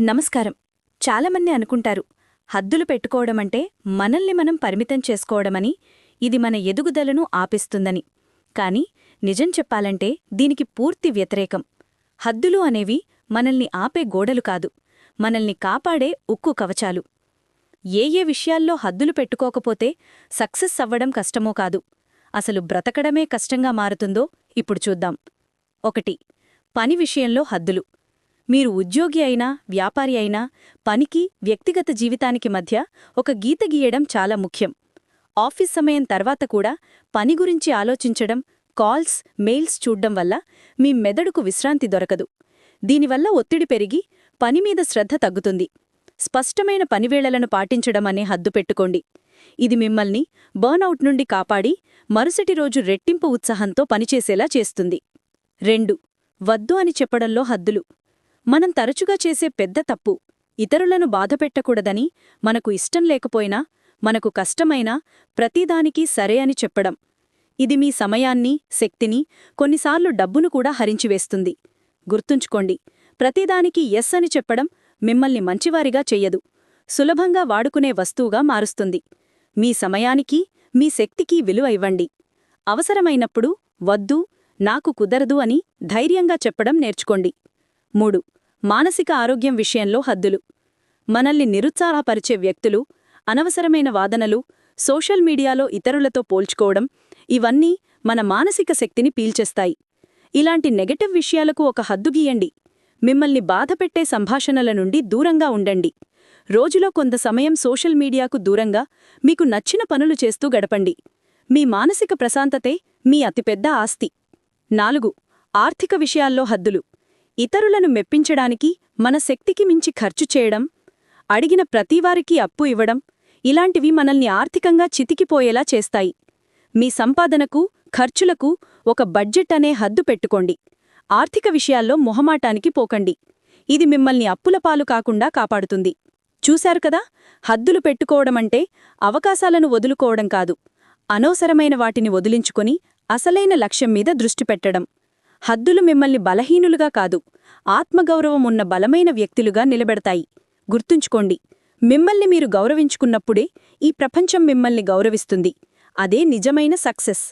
నమస్కారం. చాలామంది అనుకుంటారు హద్దులు పెట్టుకోవడమంటే మనల్ని మనం పరిమితం చేసుకోవడమని ఇది మన ఎదుగుదలను ఆపిస్తుందని. కాని నిజం చెప్పాలంటే దీనికి పూర్తి వ్యతిరేకం. హద్దులు అనేవి మనల్ని ఆపే గోడలు కాదు మనల్ని కాపాడే ఉక్కు కవచాలు. ఏ ఏ విషయాల్లో హద్దులు పెట్టుకోకపోతే సక్సెస్ అవ్వడం కష్టమో కాదు అసలు బ్రతకడమే కష్టంగా మారుతుందో ఇప్పుడు చూద్దాం. ఒకటి పని విషయంలో హద్దులు. మీరు ఉద్యోగి అయినా వ్యాపారి అయినా పనికి వ్యక్తిగత జీవితానికి మధ్య ఒక గీత గీయడం చాలా ముఖ్యం. ఆఫీస్ సమయం తర్వాత కూడా పని గురించి ఆలోచించడం కాల్స్ మెయిల్స్ చూడ్డం వల్ల మీ మెదడుకు విశ్రాంతి దొరకదు. దీనివల్ల ఒత్తిడి పెరిగి పనిమీద శ్రద్ధ తగ్గుతుంది. స్పష్టమైన పనివేళలను పాటించడం అనే హద్దు పెట్టుకోండి. ఇది మిమ్మల్ని బర్నౌట్ నుండి కాపాడి మరుసటి రోజు రెట్టింపు ఉత్సాహంతో పనిచేసేలా చేస్తుంది. రెండు వద్దు అని చెప్పడంలో హద్దులు. మనం తరచుగా చేసే పెద్ద తప్పు. ఇతరులను బాధపెట్టకూడదని మనకు ఇష్టం లేకపోయినా మనకు కష్టమైనా ప్రతిదానికీ సరే అని చెప్పడం. ఇది మీ సమయాన్ని శక్తిని కొన్నిసార్లు డబ్బును కూడా హరించివేస్తుంది. గుర్తుంచుకోండి ప్రతిదానికి ఎస్ అని చెప్పడం మిమ్మల్ని మంచివారిగా చెయ్యదు సులభంగా వాడుకునే వస్తువుగా మారుస్తుంది. మీ సమయానికి మీ శక్తికి విలువ ఇవ్వండి. అవసరమైనప్పుడు వద్దు నాకు కుదరదు అని ధైర్యంగా చెప్పడం నేర్చుకోండి. మూడు మానసిక ఆరోగ్యం విషయంలో హద్దులు. మనల్ని నిరుత్సాహపరిచే వ్యక్తులు అనవసరమైన వాదనలు సోషల్ మీడియాలో ఇతరులతో పోల్చుకోవడం ఇవన్నీ మన మానసిక శక్తిని పీల్చేస్తాయి. ఇలాంటి నెగటివ్ విషయాలకు ఒక హద్దు గీయండి. మిమ్మల్ని బాధపెట్టే సంభాషణల నుండి దూరంగా ఉండండి. రోజులో కొంత సమయం సోషల్ మీడియాకు దూరంగా మీకు నచ్చిన పనులు చేస్తూ గడపండి. మీ మానసిక ప్రశాంతతే మీ అతిపెద్ద ఆస్తి. నాలుగు ఆర్థిక విషయాల్లో హద్దులు. ఇతరులను మెప్పించడానికి మన శక్తికి మించి ఖర్చు చేయడం అడిగిన ప్రతివారికి అప్పు ఇవ్వడం ఇలాంటివి మనల్ని ఆర్థికంగా చితికిపోయేలా చేస్తాయి. మీ సంపాదనకు ఖర్చులకు ఒక బడ్జెట్ అనే హద్దు పెట్టుకోండి. ఆర్థిక విషయాల్లో మొహమాటానికి పోకండి. ఇది మిమ్మల్ని అప్పులపాలు కాకుండా కాపాడుతుంది. చూశారు కదా? హద్దులు పెట్టుకోవడమంటే అవకాశాలను వదులుకోవడం కాదు. అనవసరమైన వాటిని వదిలించుకొని అసలైన లక్ష్యం మీద దృష్టి పెట్టడం. హద్దులు మిమ్మల్ని బలహీనులుగా కాదు ఆత్మగౌరవం ఉన్న బలమైన వ్యక్తులుగా నిలబెడతాయి. గుర్తుంచుకోండి మిమ్మల్ని మీరు గౌరవించుకున్నప్పుడే ఈ ప్రపంచం మిమ్మల్ని గౌరవిస్తుంది. అదే నిజమైన సక్సెస్.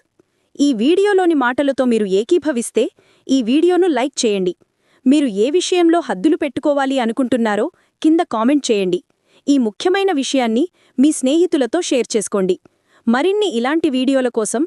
ఈ వీడియోలోని మాటలతో మీరు ఏకీభవిస్తే ఈ వీడియోను లైక్ చేయండి. మీరు ఏ విషయంలో హద్దులు పెట్టుకోవాలి అనుకుంటున్నారో కింద కామెంట్ చేయండి. ఈ ముఖ్యమైన విషయాన్ని మీ స్నేహితులతో షేర్ చేసుకోండి. మరిన్ని ఇలాంటి వీడియోల కోసం